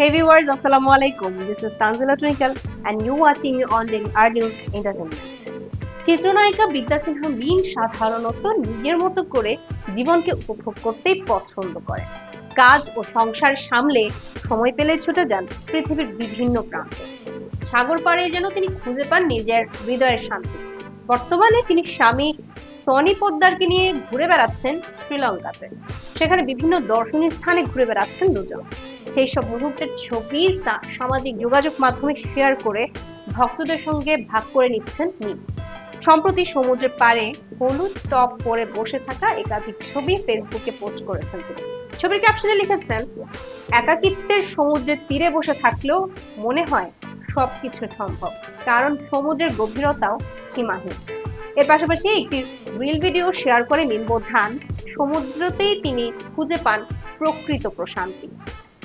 Hey viewers, Assalamu alaikum. This is Tanzila Twinkle and you watching me on the R Entertainment. চিত্রনায়িকা বিদ্যা সিনহা মিন সাধারণত নিজের মতো করে জীবনকে উপভোগ করতেই পছন্দ করে কাজ ও সংসার সামলে সময় পেলে ছুটে যান পৃথিবীর বিভিন্ন প্রান্তে সাগর পাড়ে যেন তিনি খুঁজে পান নিজের হৃদয়ের শান্তি বর্তমানে তিনি স্বামী সনি পোদ্দারকে নিয়ে ঘুরে বেড়াচ্ছেন শ্রীলঙ্কাতে। সেখানে বিভিন্ন দর্শনীয় স্থানে ঘুরে বেড়াচ্ছেন দুজন। সেই সব মুহূর্তের ছবি সামাজিক যোগাযোগ মাধ্যমে শেয়ার করে ভক্তদের সঙ্গে ভাগ করে নিচ্ছেন মিম সম্প্রতি সমুদ্রের পাড়ে হলুদ টপ পরে বসে থাকা একাধিক ছবি ফেসবুকে পোস্ট করেছেন তিনি। ছবির ক্যাপশনে লিখেছেন, একাকিত্বের সমুদ্রের তীরে বসে থাকলেও মনে হয় সবকিছু সম্ভব। কারণ সমুদ্রের গভীরতাও সীমাহীন। এর পাশাপাশি একটি রিল ভিডিও শেয়ার করে মিম বোঝান সমুদ্রতেই তিনি খুঁজে পান প্রকৃত প্রশান্তি।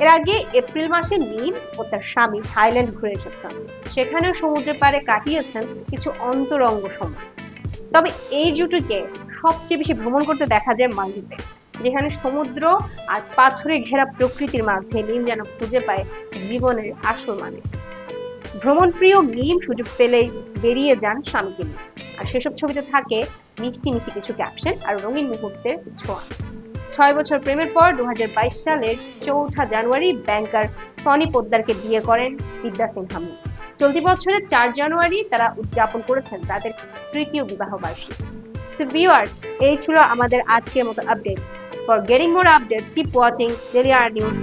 এর আগে এপ্রিল মাসে নীল ও তার স্বামী থাইল্যান্ড ঘুরে এসেছেন। সেখানেও সমুদ্রের পাড়ে কাটিয়েছেন কিছু অন্তরঙ্গ সময়। তবে এই জুটিকে সবচেয়ে বেশি ভ্রমণ করতে দেখা যায় মালদ্বীপে, যেখানে সমুদ্র আর পাথরে ঘেরা প্রকৃতির মাঝে নীল যেন খুঁজে পায় জীবনের আসল মানে ভ্রমণ প্রিয় মিম সুযোগ পেলেই বেরিয়ে যান স্বামীকে নিয়ে। আর সেসব ছবিতে থাকে মিষ্টি মিষ্টি কিছু ক্যাপশন আর রঙিন মুহূর্তের ছোঁয়া। ছয় বছর প্রেমের পর দু সালের চৌঠা জানুয়ারি ব্যাংকার সনি পোদ্দারকে বিয়ে করেন বিদ্যা সিনহা। চলতি বছরের চার জানুয়ারি তারা উদযাপন করেছেন তাদের তৃতীয় বিবাহ বার্ষিকী। তো এই ছিল আমাদের আজকের মতো update for getting more update keep watching daily R news